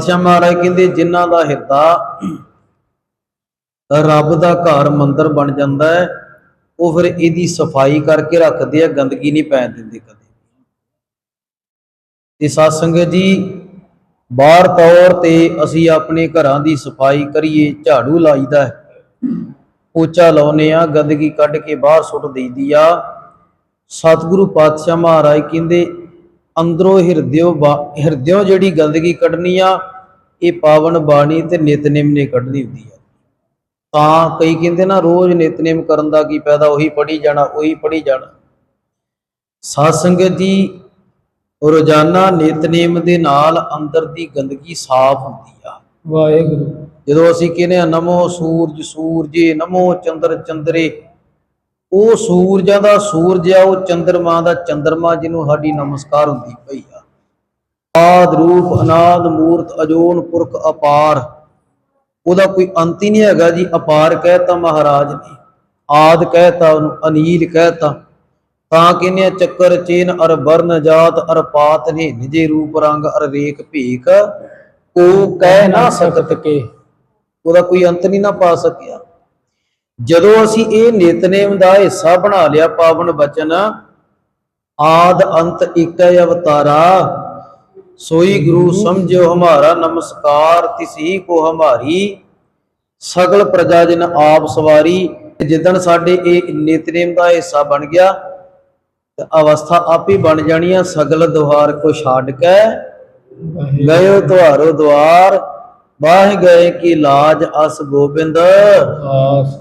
ਪਾਤਸ਼ਾਹ ਮਹਾਰਾਜ ਕਹਿੰਦੇ ਜਿਨ੍ਹਾਂ ਦਾ ਹਿਰਦਾ ਰੱਬ ਦਾ ਘਰ ਮੰਦਰ ਬਣ ਜਾਂਦਾ ਹੈ, ਉਹ ਫਿਰ ਇਹਦੀ ਸਫ਼ਾਈ ਕਰਕੇ ਰੱਖਦੇ ਆ, ਗੰਦਗੀ ਨਹੀਂ ਪੈਣ ਦਿੰਦੇ ਕਦੇ। ਤੇ ਸਾਧ ਸੰਗਤ ਜੀ, ਬਾਹਰ ਤੌਰ ਤੇ ਅਸੀਂ ਆਪਣੇ ਘਰਾਂ ਦੀ ਸਫ਼ਾਈ ਕਰੀਏ, ਝਾੜੂ ਲਾਈਦਾ ਹੈ। ਪੋਚਾ ਲਾਉਨੇ ਆ ਗੰਦਗੀ ਕੱਢ ਕੇ ਬਾਹਰ ਸੁੱਟ ਦੇਈਦੀ ਆ। ਸਤਿਗੁਰੂ ਪਾਤਸ਼ਾਹ ਮਹਾਰਾਜ ਕਹਿੰਦੇ ਅੰਦਰੋਂ ਹਿਰਦਿਓ ਹਿਰਦਿਓ ਜਿਹੜੀ ਗੰਦਗੀ ਕੱਢਣੀ ਆ ਇਹ ਪਾਵਨ ਬਾਣੀ ਤੇ ਨਿਤਨੇਮ ਨੇ ਕੱਢਣੀ ਹੁੰਦੀ ਆ। ਤਾਂ ਕਈ ਕਹਿੰਦੇ ਨਾ ਰੋਜ਼ ਨਿਤਨੇਮ ਕਰਨ ਦਾ ਕੀ ਫਾਇਦਾ? ਉਹੀ ਪੜੀ ਜਾਣਾ ਉਹੀ ਪੜੀ ਜਾਣਾ। ਸਾਧ ਸੰਗਤ ਜੀ ਰੋਜ਼ਾਨਾ ਨਿਤਨੇਮ ਦੇ ਨਾਲ ਅੰਦਰ ਦੀ ਗੰਦਗੀ ਸਾਫ਼ ਹੁੰਦੀ ਆ। ਵਾਹਿਗੁਰੂ। ਜਦੋਂ ਅਸੀਂ ਕਹਿੰਦੇ ਆ ਨਮੋ ਸੂਰਜ ਸੂਰਜੇ ਨਮੋ ਚੰਦਰ ਚੰਦਰੇ ਉਹ ਸੂਰਜਾਂ ਦਾ ਸੂਰਜ ਆ, ਉਹ ਚੰਦਰਮਾ ਦਾ ਚੰਦਰਮਾ ਜਿਹਨੂੰ ਸਾਡੀ ਨਮਸਕਾਰ ਹੁੰਦੀ ਪਈ ਆ। ਆਦ ਰੂਪ, ਅਨਾਦ ਮੂਰਤ, ਅਜੋਨ ਪੁਰਖ, ਅਪਾਰ। ਉਹਦਾ ਕੋਈ ਅੰਤ ਹੀ ਨਹੀਂ ਹੈਗਾ ਜੀ। ਅਪਾਰ ਕਹਿਤਾ ਮਹਾਰਾਜ ਨੇ, ਆਦ ਕਹਿਤਾ ਉਹਨੂੰ, ਅਨੀਲ ਕਹਿਤਾ। ਤਾਂ ਕਹਿੰਦੇ ਚੱਕਰ ਚੇਨ ਅਰ ਵਰਨ ਜਾਤ, ਅਰ ਪਾਤ ਨੇ ਨਿਜੇ ਰੂਪ ਰੰਗ, ਅਰ ਰੇਖ ਭੀਖ। ਕੋ ਕਹਿ ਨਾ ਸਕਤ ਕੇ, ਉਹਦਾ ਕੋਈ ਅੰਤ ਨਹੀਂ ਨਾ ਪਾ ਸਕਿਆ। ਜਦੋਂ ਅਸੀਂ ਇਹ ਨਿਤਨੇਮ ਦਾ ਹਿੱਸਾ ਬਣਾ ਲਿਆ, ਪਾਵਨ ਬਚਨ, ਆਦ ਅੰਤ ਇੱਕ ਅਵਤਾਰਾ, ਸੋਈ ਗੁਰੂ ਸਮਝਿਓ ਹਮਾਰਾ ਨਮਸਕਾਰ ਤਿਸਹੀ ਕੋ ਹਮਾਰੀ, ਸਗਲ ਪ੍ਰਜਾ ਜਨ ਆਪ ਸਵਾਰੀ। ਜਿੱਦਣ ਸਾਡੇ ਇਹ ਨਿਤਨੇਮ ਦਾ ਹਿੱਸਾ ਬਣ ਗਿਆ, ਤੇ ਅਵਸਥਾ ਆਪੇ ਬਣ ਜਾਣੀ ਆ, ਸਗਲ ਦੁਆਰ ਕੋ ਛੱਡ ਕੇ, ਗਇਓ ਤੁਹਾਰੋ ਦੁਆਰ ਬਾਹ ਗਏ ਕੀ ਲਾਜ ਅਸ ਗੋਬਿੰਦ। ਆਸ